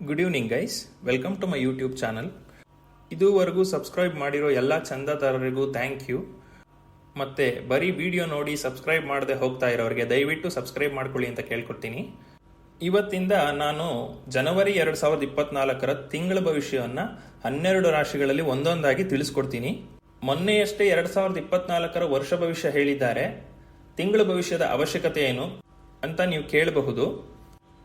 Good evening guys welcome to my YouTube channel ಇದುವರೆಗೂ subscribe ಮಾಡಿರೋ ಎಲ್ಲ ಚಂದಾದಾರರಿಗೂ ಥ್ಯಾಂಕ್ ಯು ಮತ್ತೆ ಬರೀ ವಿಡಿಯೋ ನೋಡಿ ಸಬ್ಸ್ಕ್ರೈಬ್ ಮಾಡದೆ ಹೋಗ್ತಾ ಇರೋರಿಗೆ ದಯವಿಟ್ಟು ಸಬ್ಸ್ಕ್ರೈಬ್ ಮಾಡ್ಕೊಳ್ಳಿ ಅಂತ ಕೇಳ್ಕೊಡ್ತೀನಿ. ಇವತ್ತಿಂದ ನಾನು ಜನವರಿ ಎರಡು ಸಾವಿರದ ಇಪ್ಪತ್ನಾಲ್ಕರ ತಿಂಗಳ ಭವಿಷ್ಯವನ್ನು ಹನ್ನೆರಡು ರಾಶಿಗಳಲ್ಲಿ ಒಂದೊಂದಾಗಿ ತಿಳಿಸ್ಕೊಡ್ತೀನಿ. ಮೊನ್ನೆಯಷ್ಟೇ ಎರಡು ಸಾವಿರದ ಇಪ್ಪತ್ನಾಲ್ಕರ ವರ್ಷ ಭವಿಷ್ಯ ಹೇಳಿದ್ದಾರೆ. ತಿಂಗಳ ಭವಿಷ್ಯದ ಅವಶ್ಯಕತೆ ಏನು ಅಂತ ನೀವು ಕೇಳಬಹುದು.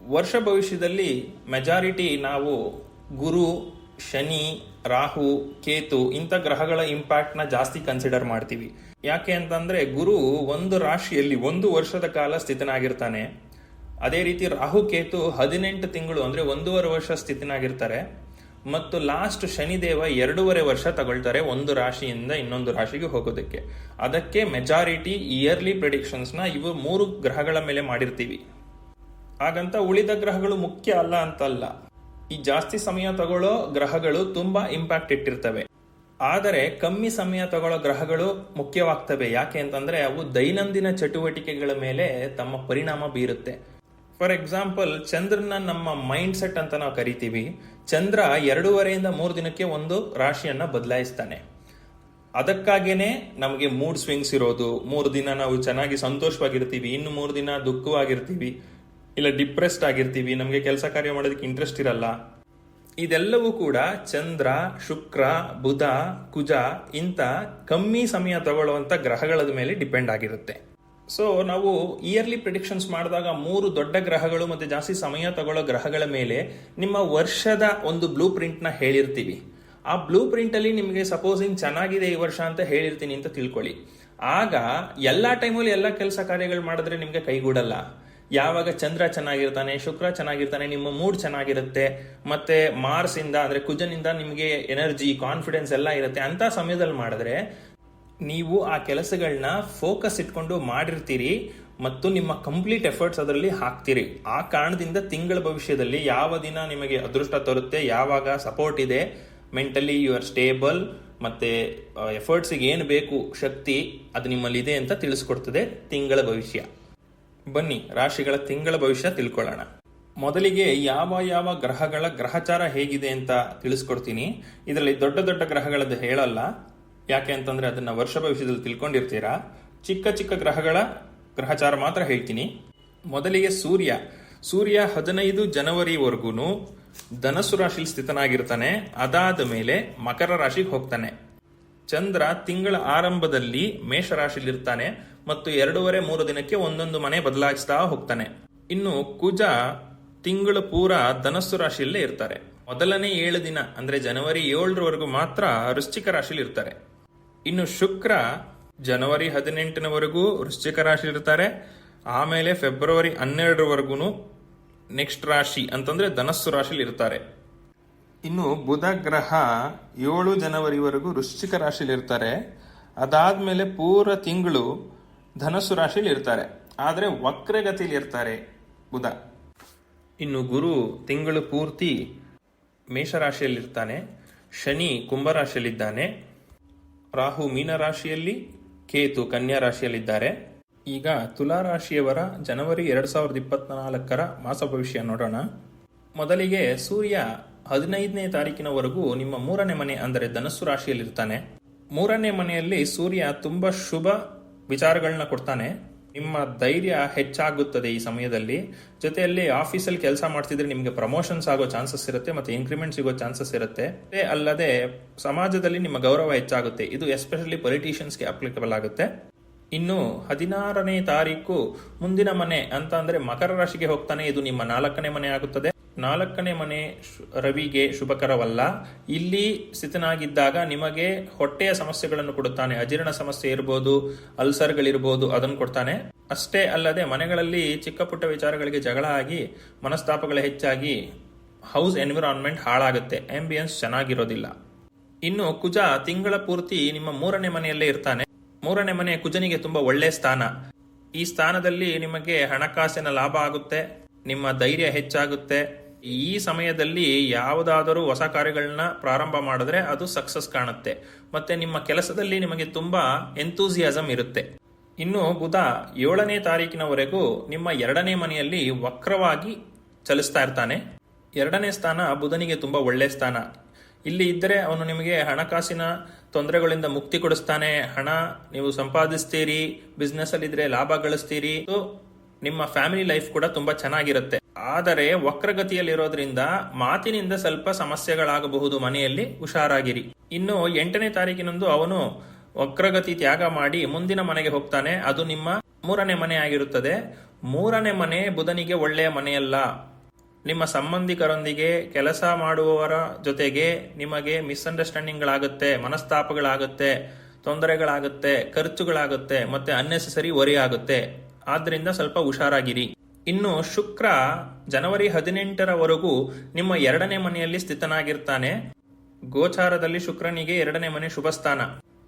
ವರ್ಷ ಭವಿಷ್ಯದಲ್ಲಿ ಮೆಜಾರಿಟಿ ನಾವು ಗುರು, ಶನಿ, ರಾಹು, ಕೇತು ಇಂಥ ಗ್ರಹಗಳ ಇಂಪ್ಯಾಕ್ಟ್ನ ಜಾಸ್ತಿ ಕನ್ಸಿಡರ್ ಮಾಡ್ತೀವಿ. ಯಾಕೆ ಅಂತಂದ್ರೆ ಗುರು ಒಂದು ರಾಶಿಯಲ್ಲಿ ಒಂದು ವರ್ಷದ ಕಾಲ ಸ್ಥಿತನಾಗಿರ್ತಾನೆ. ಅದೇ ರೀತಿ ರಾಹು, ಕೇತು ಹದಿನೆಂಟು ತಿಂಗಳು ಅಂದ್ರೆ ಒಂದೂವರೆ ವರ್ಷ ಸ್ಥಿತನಾಗಿರ್ತಾರೆ. ಮತ್ತು ಲಾಸ್ಟ್ ಶನಿದೇವ ಎರಡೂವರೆ ವರ್ಷ ತಗೊಳ್ತಾರೆ ಒಂದು ರಾಶಿಯಿಂದ ಇನ್ನೊಂದು ರಾಶಿಗೆ ಹೋಗೋದಕ್ಕೆ. ಅದಕ್ಕೆ ಮೆಜಾರಿಟಿ ಇಯರ್ಲಿ ಪ್ರಿಡಿಕ್ಷನ್ಸ್ನ ಇವು ಮೂರು ಗ್ರಹಗಳ ಮೇಲೆ ಮಾಡಿರ್ತೀವಿ. ಹಾಗಂತ ಉಳಿದ ಗ್ರಹಗಳು ಮುಖ್ಯ ಅಲ್ಲ ಅಂತಲ್ಲ. ಈ ಜಾಸ್ತಿ ಸಮಯ ತಗೊಳ್ಳೋ ಗ್ರಹಗಳು ತುಂಬಾ ಇಂಪ್ಯಾಕ್ಟ್ ಇಟ್ಟಿರ್ತವೆ. ಆದರೆ ಕಮ್ಮಿ ಸಮಯ ತಗೊಳ್ಳೋ ಗ್ರಹಗಳು ಮುಖ್ಯವಾಗ್ತವೆ. ಯಾಕೆ ಅಂತಂದ್ರೆ ಅವು ದೈನಂದಿನ ಚಟುವಟಿಕೆಗಳ ಮೇಲೆ ತಮ್ಮ ಪರಿಣಾಮ ಬೀರುತ್ತೆ. ಫಾರ್ ಎಕ್ಸಾಂಪಲ್ ಚಂದ್ರನ ನಮ್ಮ ಮೈಂಡ್ ಸೆಟ್ ಅಂತ ನಾವು ಕರಿತೀವಿ. ಚಂದ್ರ ಎರಡೂವರೆಯಿಂದ ಮೂರು ದಿನಕ್ಕೆ ಒಂದು ರಾಶಿಯನ್ನ ಬದಲಾಯಿಸ್ತಾನೆ. ಅದಕ್ಕಾಗೇನೆ ನಮಗೆ ಮೂಡ್ ಸ್ವಿಂಗ್ಸ್ ಇರೋದು. ಮೂರು ದಿನ ನಾವು ಚೆನ್ನಾಗಿ ಸಂತೋಷವಾಗಿರ್ತೀವಿ. ಇನ್ನು ಮೂರು ದಿನ ದುಃಖವಾಗಿರ್ತೀವಿ. ಇಲ್ಲ ಡಿಪ್ರೆಸ್ಡ್ ಆಗಿರ್ತೀವಿ, ನಮಗೆ ಕೆಲಸ ಕಾರ್ಯ ಮಾಡೋದಕ್ಕೆ ಇಂಟ್ರೆಸ್ಟ್ ಇರಲ್ಲ. ಇದೆಲ್ಲವೂ ಕೂಡ ಚಂದ್ರ, ಶುಕ್ರ, ಬುಧ, ಕುಜ ಇಂಥ ಕಮ್ಮಿ ಸಮಯ ತಗೊಳ್ಳುವಂತ ಗ್ರಹಗಳ ಮೇಲೆ ಡಿಪೆಂಡ್ ಆಗಿರುತ್ತೆ. ಸೊ ನಾವು ಇಯರ್ಲಿ ಪ್ರಿಡಿಕ್ಷನ್ಸ್ ಮಾಡಿದಾಗ ಮೂರು ದೊಡ್ಡ ಗ್ರಹಗಳು ಮತ್ತೆ ಜಾಸ್ತಿ ಸಮಯ ತಗೊಳ್ಳೋ ಗ್ರಹಗಳ ಮೇಲೆ ನಿಮ್ಮ ವರ್ಷದ ಒಂದು ಬ್ಲೂ ಪ್ರಿಂಟ್ನ ಹೇಳಿರ್ತೀವಿ. ಆ ಬ್ಲೂ ಪ್ರಿಂಟಲ್ಲಿ ನಿಮಗೆ ಸಪೋಸಿಂಗ್ ಚೆನ್ನಾಗಿದೆ ಈ ವರ್ಷ ಅಂತ ಹೇಳಿರ್ತೀನಿ ಅಂತ ತಿಳ್ಕೊಳ್ಳಿ. ಆಗ ಎಲ್ಲಾ ಟೈಮಲ್ಲಿ ಎಲ್ಲ ಕೆಲಸ ಕಾರ್ಯಗಳು ಮಾಡಿದ್ರೆ ನಿಮಗೆ ಕೈಗೂಡಲ್ಲ. ಯಾವಾಗ ಚಂದ್ರ ಚೆನ್ನಾಗಿರ್ತಾನೆ, ಶುಕ್ರ ಚೆನ್ನಾಗಿರ್ತಾನೆ, ನಿಮ್ಮ ಮೂಡ್ ಚೆನ್ನಾಗಿರುತ್ತೆ, ಮತ್ತೆ ಮಾರ್ಸ್ ಇಂದ, ಅಂದ್ರೆ ಕುಜನಿಂದ ನಿಮಗೆ ಎನರ್ಜಿ ಕಾನ್ಫಿಡೆನ್ಸ್ ಎಲ್ಲ ಇರುತ್ತೆ ಅಂತ ಸಮಯದಲ್ಲಿ ಮಾಡಿದ್ರೆ ನೀವು ಆ ಕೆಲಸಗಳನ್ನ ಫೋಕಸ್ ಇಟ್ಕೊಂಡು ಮಾಡಿರ್ತೀರಿ ಮತ್ತು ನಿಮ್ಮ ಕಂಪ್ಲೀಟ್ ಎಫರ್ಟ್ಸ್ ಅದರಲ್ಲಿ ಹಾಕ್ತೀರಿ. ಆ ಕಾರಣದಿಂದ ತಿಂಗಳ ಭವಿಷ್ಯದಲ್ಲಿ ಯಾವ ದಿನ ನಿಮಗೆ ಅದೃಷ್ಟ ತರುತ್ತೆ, ಯಾವಾಗ ಸಪೋರ್ಟ್ ಇದೆ ಮೆಂಟಲಿ ಯು ಆರ್ ಸ್ಟೇಬಲ್ ಮತ್ತೆ ಎಫರ್ಟ್ಸಿಗೆ ಏನು ಬೇಕು, ಶಕ್ತಿ, ಅದು ನಿಮ್ಮಲ್ಲಿದೆ ಅಂತ ತಿಳಿಸ್ಕೊಡ್ತದೆ ತಿಂಗಳ ಭವಿಷ್ಯ. ಬನ್ನಿ, ರಾಶಿಗಳ ತಿಂಗಳ ಭವಿಷ್ಯ ತಿಳ್ಕೊಳ್ಳೋಣ. ಮೊದಲಿಗೆ ಯಾವ ಯಾವ ಗ್ರಹಗಳ ಗ್ರಹಚಾರ ಹೇಗಿದೆ ಅಂತ ತಿಳಿಸ್ಕೊಡ್ತೀನಿ. ಇದರಲ್ಲಿ ದೊಡ್ಡ ದೊಡ್ಡ ಗ್ರಹಗಳದ್ದು ಹೇಳಲ್ಲ. ಯಾಕೆ ಅಂತಂದ್ರೆ ಅದನ್ನ ವರ್ಷ ಭವಿಷ್ಯದಲ್ಲಿ ತಿಳ್ಕೊಂಡಿರ್ತೀರಾ. ಚಿಕ್ಕ ಚಿಕ್ಕ ಗ್ರಹಗಳ ಗ್ರಹಚಾರ ಮಾತ್ರ ಹೇಳ್ತೀನಿ. ಮೊದಲಿಗೆ ಸೂರ್ಯ. ಸೂರ್ಯ ಹದಿನೈದು ಜನವರಿವರೆಗೂ ಧನಸ್ಸು ರಾಶಿಲಿ ಸ್ಥಿತನಾಗಿರ್ತಾನೆ. ಅದಾದ ಮೇಲೆ ಮಕರ ರಾಶಿಗೆ ಹೋಗ್ತಾನೆ. ಚಂದ್ರ ತಿಂಗಳ ಆರಂಭದಲ್ಲಿ ಮೇಷ ರಾಶಿಲಿರ್ತಾನೆ. ಮತ್ತು ಎರಡೂವರೆ ಮೂರು ದಿನಕ್ಕೆ ಒಂದೊಂದು ಮನೆ ಬದಲಾಯಿಸ್ತಾ ಹೋಗ್ತಾನೆ. ಇನ್ನು ಕುಜ ತಿಂಗಳ ಪೂರ ಧನಸ್ಸು ರಾಶಿಯಲ್ಲೇ ಇರ್ತಾರೆ. ಮೊದಲನೇ ಏಳು ದಿನ, ಅಂದ್ರೆ ಜನವರಿ ಏಳರವರೆಗೂ ಮಾತ್ರ ವೃಶ್ಚಿಕ ರಾಶಿಯಲ್ಲಿ ಇರ್ತಾರೆ. ಇನ್ನು ಶುಕ್ರ ಜನವರಿ ಹದಿನೆಂಟನವರೆಗೂ ವೃಶ್ಚಿಕ ರಾಶಿ ಇರ್ತಾರೆ. ಆಮೇಲೆ ಫೆಬ್ರವರಿ ಹನ್ನೆರಡರವರೆಗೂ ನೆಕ್ಸ್ಟ್ ರಾಶಿ, ಅಂತಂದ್ರೆ ಧನಸ್ಸು ರಾಶಿಯಲ್ಲಿ ಇರ್ತಾರೆ. ಇನ್ನು ಬುಧ ಗ್ರಹ ಏಳು ಜನವರಿವರೆಗೂ ವೃಶ್ಚಿಕ ರಾಶಿಯಲ್ಲಿ ಇರ್ತಾರೆ. ಅದಾದ್ಮೇಲೆ ಪೂರ ತಿಂಗಳು ಧನಸ್ಸು ರಾಶಿಯಲ್ಲಿ ಇರ್ತಾರೆ ಆದರೆ ವಕ್ರಗತಿಯಲ್ಲಿ ಇರ್ತಾರೆ ಬುಧ. ಇನ್ನು ಗುರು ತಿಂಗಳು ಪೂರ್ತಿ ಮೇಷರಾಶಿಯಲ್ಲಿರ್ತಾನೆ. ಶನಿ ಕುಂಭರಾಶಿಯಲ್ಲಿದ್ದಾನೆ. ರಾಹು ಮೀನರಾಶಿಯಲ್ಲಿ, ಕೇತು ಕನ್ಯಾ ರಾಶಿಯಲ್ಲಿದ್ದಾರೆ ಈಗ ತುಲಾ ರಾಶಿಯವರ ಜನವರಿ ಎರಡು ಸಾವಿರದ ಇಪ್ಪತ್ನಾಲ್ಕರ ಮಾಸ ಭವಿಷ್ಯ ನೋಡೋಣ. ಮೊದಲಿಗೆ ಸೂರ್ಯ ಹದಿನೈದನೇ ತಾರೀಕಿನವರೆಗೂ ನಿಮ್ಮ ಮೂರನೇ ಮನೆ, ಅಂದರೆ ಧನಸ್ಸು ರಾಶಿಯಲ್ಲಿರ್ತಾನೆ. ಮೂರನೇ ಮನೆಯಲ್ಲಿ ಸೂರ್ಯ ತುಂಬಾ ಶುಭ ವಿಚಾರಗಳನ್ನ ಕೊಡ್ತಾನೆ. ನಿಮ್ಮ ಧೈರ್ಯ ಹೆಚ್ಚಾಗುತ್ತದೆ ಈ ಸಮಯದಲ್ಲಿ. ಜೊತೆಯಲ್ಲಿ ಆಫೀಸಲ್ಲಿ ಕೆಲಸ ಮಾಡ್ತಿದ್ರೆ ನಿಮಗೆ ಪ್ರಮೋಷನ್ಸ್ ಆಗೋ ಚಾನ್ಸಸ್ ಇರುತ್ತೆ ಮತ್ತೆ ಇನ್ಕ್ರಿಮೆಂಟ್ ಸಿಗೋ ಚಾನ್ಸಸ್ ಇರುತ್ತೆ. ಅಲ್ಲದೆ ಸಮಾಜದಲ್ಲಿ ನಿಮ್ಮ ಗೌರವ ಹೆಚ್ಚಾಗುತ್ತೆ. ಇದು ಎಸ್ಪೆಷಲಿ ಪೊಲಿಟಿಷಿಯನ್ಸ್ಗೆ ಅಪ್ಲಿಕಬಲ್ ಆಗುತ್ತೆ. ಇನ್ನು ಹದಿನಾರನೇ ತಾರೀಕು ಮುಂದಿನ ಮನೆ ಅಂತ ಅಂದ್ರೆ ಮಕರ ರಾಶಿಗೆ ಹೋಗ್ತಾನೆ. ಇದು ನಿಮ್ಮ ನಾಲ್ಕನೇ ಮನೆ ಆಗುತ್ತದೆ. ನಾಲ್ಕನೇ ಮನೆ ರವಿಗೆ ಶುಭಕರವಲ್ಲ. ಇಲ್ಲಿ ಸ್ಥಿತನಾಗಿದ್ದಾಗ ನಿಮಗೆ ಹೊಟ್ಟೆಯ ಸಮಸ್ಯೆಗಳನ್ನು ಕೊಡುತ್ತಾನೆ. ಅಜೀರ್ಣ ಸಮಸ್ಯೆ ಇರ್ಬೋದು, ಅಲ್ಸರ್ಗಳಿರ್ಬೋದು, ಅದನ್ನು ಕೊಡ್ತಾನೆ. ಅಷ್ಟೇ ಅಲ್ಲದೆ ಮನೆಗಳಲ್ಲಿ ಚಿಕ್ಕ ಪುಟ್ಟ ವಿಚಾರಗಳಿಗೆ ಜಗಳ ಆಗಿ, ಮನಸ್ತಾಪಗಳು ಹೆಚ್ಚಾಗಿ ಹೌಸ್ ಎನ್ವಿರಾನ್ಮೆಂಟ್ ಹಾಳಾಗುತ್ತೆ. ಆಂಬಿಯನ್ಸ್ ಚೆನ್ನಾಗಿರೋದಿಲ್ಲ. ಇನ್ನು ಕುಜ ತಿಂಗಳ ಪೂರ್ತಿ ನಿಮ್ಮ ಮೂರನೇ ಮನೆಯಲ್ಲೇ ಇರ್ತಾನೆ. ಮೂರನೇ ಮನೆ ಕುಜನಿಗೆ ತುಂಬಾ ಒಳ್ಳೆ ಸ್ಥಾನ. ಈ ಸ್ಥಾನದಲ್ಲಿ ನಿಮಗೆ ಹಣಕಾಸಿನ ಲಾಭ ಆಗುತ್ತೆ, ನಿಮ್ಮ ಧೈರ್ಯ ಹೆಚ್ಚಾಗುತ್ತೆ. ಈ ಸಮಯದಲ್ಲಿ ಯಾವುದಾದರೂ ಹೊಸ ಕಾರ್ಯಗಳನ್ನ ಪ್ರಾರಂಭ ಮಾಡಿದ್ರೆ ಅದು ಸಕ್ಸಸ್ ಕಾಣುತ್ತೆ. ಮತ್ತೆ ನಿಮ್ಮ ಕೆಲಸದಲ್ಲಿ ನಿಮಗೆ ತುಂಬಾ ಎಂತೂಸಿಯಾಸಮ್ ಇರುತ್ತೆ. ಇನ್ನು ಬುಧ ಏಳನೇ ತಾರೀಕಿನವರೆಗೂ ನಿಮ್ಮ ಎರಡನೇ ಮನೆಯಲ್ಲಿ ವಕ್ರವಾಗಿ ಚಲಿಸ್ತಾ ಇರ್ತಾನೆ. ಎರಡನೇ ಸ್ಥಾನ ಬುಧನಿಗೆ ತುಂಬ ಒಳ್ಳೆ ಸ್ಥಾನ. ಇಲ್ಲಿ ಇದ್ದರೆ ಅವನು ನಿಮಗೆ ಹಣಕಾಸಿನ ತೊಂದರೆಗಳಿಂದ ಮುಕ್ತಿ ಕೊಡಿಸ್ತಾನೆ. ಹಣ ನೀವು ಸಂಪಾದಿಸ್ತೀರಿ ಬಿಸ್ನೆಸ್ ಅಲ್ಲಿ ಇದ್ರೆ ಲಾಭ ಗಳಿಸ್ತೀರಿ. ನಿಮ್ಮ ಫ್ಯಾಮಿಲಿ ಲೈಫ್ ಕೂಡ ತುಂಬಾ ಚೆನ್ನಾಗಿರುತ್ತೆ. ಆದರೆ ವಕ್ರಗತಿಯಲ್ಲಿರೋದ್ರಿಂದ ಮಾತಿನಿಂದ ಸ್ವಲ್ಪ ಸಮಸ್ಯೆಗಳಾಗಬಹುದು, ಮನೆಯಲ್ಲಿ ಹುಷಾರಾಗಿರಿ. ಇನ್ನು ಎಂಟನೇ ತಾರೀಕಿನಂದು ಅವನು ವಕ್ರಗತಿ ತ್ಯಾಗ ಮಾಡಿ ಮುಂದಿನ ಮನೆಗೆ ಹೋಗ್ತಾನೆ. ಅದು ನಿಮ್ಮ ಮೂರನೇ ಮನೆ ಆಗಿರುತ್ತದೆ. ಮೂರನೇ ಮನೆ ಬುಧನಿಗೆ ಒಳ್ಳೆಯ ಮನೆಯಲ್ಲ. ನಿಮ್ಮ ಸಂಬಂಧಿಕರೊಂದಿಗೆ ಕೆಲಸ ಮಾಡುವವರ ಜೊತೆಗೆ ನಿಮಗೆ ಮಿಸ್ಅಂಡರ್ಸ್ಟ್ಯಾಂಡಿಂಗ್ಗಳಾಗುತ್ತೆ, ಮನಸ್ತಾಪಗಳಾಗುತ್ತೆ, ತೊಂದರೆಗಳಾಗುತ್ತೆ, ಖರ್ಚುಗಳಾಗುತ್ತೆ, ಮತ್ತೆ ಅನ್ನೆಸೆಸರಿ ಆಗುತ್ತೆ. ಆದ್ರಿಂದ ಸ್ವಲ್ಪ ಹುಷಾರಾಗಿರಿ. ಇನ್ನು ಶುಕ್ರ ಜನವರಿ ಹದಿನೆಂಟರವರೆಗೂ ನಿಮ್ಮ ಎರಡನೇ ಮನೆಯಲ್ಲಿ ಸ್ಥಿತನಾಗಿರ್ತಾನೆ. ಗೋಚಾರದಲ್ಲಿ ಶುಕ್ರನಿಗೆ ಎರಡನೇ ಮನೆ ಶುಭಸ್ಥಾನ.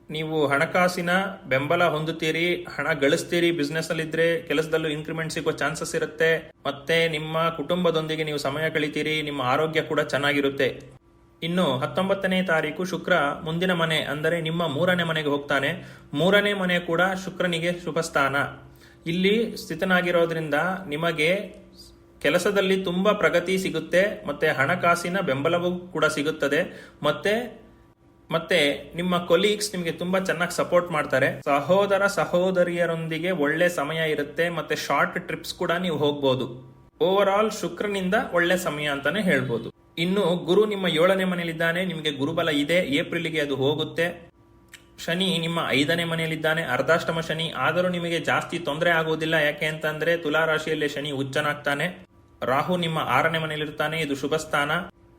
ನೀವು ಹಣಕಾಸಿನ ಬೆಂಬಲ ಹೊಂದುತ್ತೀರಿ, ಹಣ ಗಳಿಸ್ತೀರಿ ಬಿಸ್ನೆಸ್ ಅಲ್ಲಿ ಇದ್ರೆ ಕೆಲಸದಲ್ಲೂ ಇನ್ಕ್ರಿಮೆಂಟ್ ಸಿಗೋ ಚಾನ್ಸಸ್ ಇರುತ್ತೆ. ಮತ್ತೆ ನಿಮ್ಮ ಕುಟುಂಬದೊಂದಿಗೆ ನೀವು ಸಮಯ ಕಳಿತೀರಿ, ನಿಮ್ಮ ಆರೋಗ್ಯ ಕೂಡ ಚೆನ್ನಾಗಿರುತ್ತೆ. ಇನ್ನು ಹತ್ತೊಂಬತ್ತನೇ ತಾರೀಕು ಶುಕ್ರ ಮುಂದಿನ ಮನೆ, ಅಂದರೆ ನಿಮ್ಮ ಮೂರನೇ ಮನೆಗೆ ಹೋಗ್ತಾನೆ. ಮೂರನೇ ಮನೆ ಕೂಡ ಶುಕ್ರನಿಗೆ ಶುಭ ಸ್ಥಾನ ಇಲ್ಲಿ ಸ್ಥಿತನಾಗಿರೋದ್ರಿಂದ ನಿಮಗೆ ಕೆಲಸದಲ್ಲಿ ತುಂಬಾ ಪ್ರಗತಿ ಸಿಗುತ್ತೆ, ಮತ್ತೆ ಹಣಕಾಸಿನ ಬೆಂಬಲವೂ ಕೂಡ ಸಿಗುತ್ತದೆ, ಮತ್ತೆ ಮತ್ತೆ ನಿಮ್ಮ ಕೊಲೀಗ್ಸ್ ನಿಮಗೆ ತುಂಬಾ ಚೆನ್ನಾಗಿ ಸಪೋರ್ಟ್ ಮಾಡ್ತಾರೆ. ಸಹೋದರ ಸಹೋದರಿಯರೊಂದಿಗೆ ಒಳ್ಳೆ ಸಮಯ ಇರುತ್ತೆ, ಮತ್ತೆ ಶಾರ್ಟ್ ಟ್ರಿಪ್ಸ್ ಕೂಡ ನೀವು ಹೋಗ್ಬೋದು. ಓವರ್ ಆಲ್ ಶುಕ್ರನಿಂದ ಒಳ್ಳೆ ಸಮಯ ಅಂತಾನೆ ಹೇಳ್ಬೋದು. ಇನ್ನು ಗುರು ನಿಮ್ಮ ಏಳನೇ ಮನೆಯಲ್ಲಿದ್ದಾನೆ, ನಿಮಗೆ ಗುರುಬಲ ಇದೆ, ಏಪ್ರಿಲ್ಗೆ ಅದು ಹೋಗುತ್ತೆ. ಶನಿ ನಿಮ್ಮ ಐದನೇ ಮನೆಯಲ್ಲಿದ್ದಾನೆ, ಅರ್ಧಾಷ್ಟಮ ಶನಿ. ಆದರೂ ನಿಮಗೆ ಜಾಸ್ತಿ ತೊಂದರೆ ಆಗುವುದಿಲ್ಲ. ಯಾಕೆ ಅಂತಂದ್ರೆ ತುಲಾ ರಾಶಿಯಲ್ಲಿ ಶನಿ ಉಚ್ಚನಾಗ್ತಾನೆ ರಾಹು ನಿಮ್ಮ ಆರನೇ ಮನೆಯಲ್ಲಿರ್ತಾನೆ, ಇದು ಶುಭ ಸ್ಥಾನ.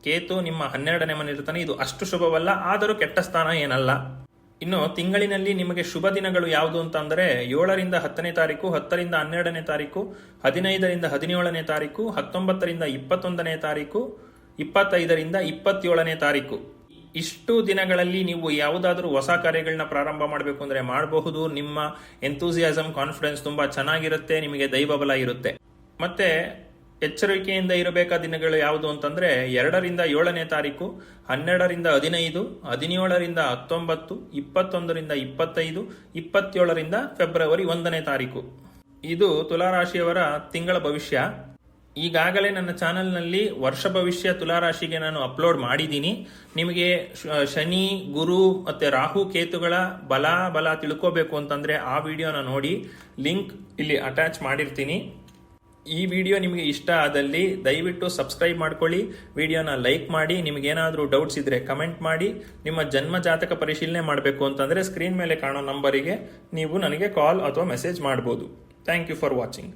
ಕೇತು ನಿಮ್ಮ ಹನ್ನೆರಡನೇ ಮನೆಯಲ್ಲಿರ್ತಾನೆ, ಇದು ಅಷ್ಟು ಶುಭವಲ್ಲ, ಆದರೂ ಕೆಟ್ಟ ಸ್ಥಾನ ಏನಲ್ಲ. ಇನ್ನು ತಿಂಗಳಿನಲ್ಲಿ ನಿಮಗೆ ಶುಭ ದಿನಗಳು ಯಾವುದು ಅಂತಂದ್ರೆ, ಏಳರಿಂದ ಹತ್ತನೇ ತಾರೀಕು, ಹತ್ತರಿಂದ ಹನ್ನೆರಡನೇ ತಾರೀಕು, ಹದಿನೈದರಿಂದ ಹದಿನೇಳನೇ ತಾರೀಕು, ಹತ್ತೊಂಬತ್ತರಿಂದ ಇಪ್ಪತ್ತೊಂದನೇ ತಾರೀಕು, ಇಪ್ಪತ್ತೈದರಿಂದ ಇಪ್ಪತ್ತೇಳನೇ ತಾರೀಕು. ಇಷ್ಟು ದಿನಗಳಲ್ಲಿ ನೀವು ಯಾವುದಾದ್ರೂ ಹೊಸ ಕಾರ್ಯಗಳನ್ನ ಪ್ರಾರಂಭ ಮಾಡಬೇಕು ಅಂದ್ರೆ ಮಾಡಬಹುದು. ನಿಮ್ಮ ಎಂಥೂಸಿಯಾಸಮ್ ಕಾನ್ಫಿಡೆನ್ಸ್ ತುಂಬಾ ಚೆನ್ನಾಗಿರುತ್ತೆ, ನಿಮಗೆ ದೈವಬಲ ಇರುತ್ತೆ. ಮತ್ತೆ ಎಚ್ಚರಿಕೆಯಿಂದ ಇರಬೇಕಾದ ದಿನಗಳು ಯಾವುದು ಅಂತಂದ್ರೆ ಎರಡರಿಂದ ಏಳನೇ ತಾರೀಕು, ಹನ್ನೆರಡರಿಂದ ಹದಿನೈದು, ಹದಿನೇಳರಿಂದ ಹತ್ತೊಂಬತ್ತು, ಇಪ್ಪತ್ತೊಂದರಿಂದ ಇಪ್ಪತ್ತೈದು, ಇಪ್ಪತ್ತೇಳರಿಂದ ಫೆಬ್ರವರಿ ಒಂದನೇ ತಾರೀಕು. ಇದು ತುಲಾರಾಶಿಯವರ ತಿಂಗಳ ಭವಿಷ್ಯ. ಈಗಾಗಲೇ ನನ್ನ ಚಾನೆಲ್ನಲ್ಲಿ ವರ್ಷ ಭವಿಷ್ಯ ತುಲಾರಾಶಿಗೆ ನಾನು ಅಪ್ಲೋಡ್ ಮಾಡಿದ್ದೀನಿ. ನಿಮಗೆ ಶನಿ, ಗುರು ಮತ್ತು ರಾಹು ಕೇತುಗಳ ಬಲ ಬಲ ತಿಳ್ಕೋಬೇಕು ಅಂತಂದರೆ ಆ ವಿಡಿಯೋನ ನೋಡಿ. ಲಿಂಕ್ ಇಲ್ಲಿ ಅಟ್ಯಾಚ್ ಮಾಡಿರ್ತೀನಿ. ಈ ವಿಡಿಯೋ ನಿಮಗೆ ಇಷ್ಟ ಆದಲ್ಲಿ ದಯವಿಟ್ಟು ಸಬ್ಸ್ಕ್ರೈಬ್ ಮಾಡ್ಕೊಳ್ಳಿ. ವಿಡಿಯೋನ ಲೈಕ್ ಮಾಡಿ. ನಿಮಗೇನಾದರೂ ಡೌಟ್ಸ್ ಇದ್ದರೆ ಕಮೆಂಟ್ ಮಾಡಿ. ನಿಮ್ಮ ಜನ್ಮ ಜಾತಕ ಪರಿಶೀಲನೆ ಮಾಡಬೇಕು ಅಂತಂದರೆ ಸ್ಕ್ರೀನ್ ಮೇಲೆ ಕಾಣೋ ನಂಬರಿಗೆ ನೀವು ನನಗೆ ಕಾಲ್ ಅಥವಾ ಮೆಸೇಜ್ ಮಾಡ್ಬೋದು. Thank you for watching.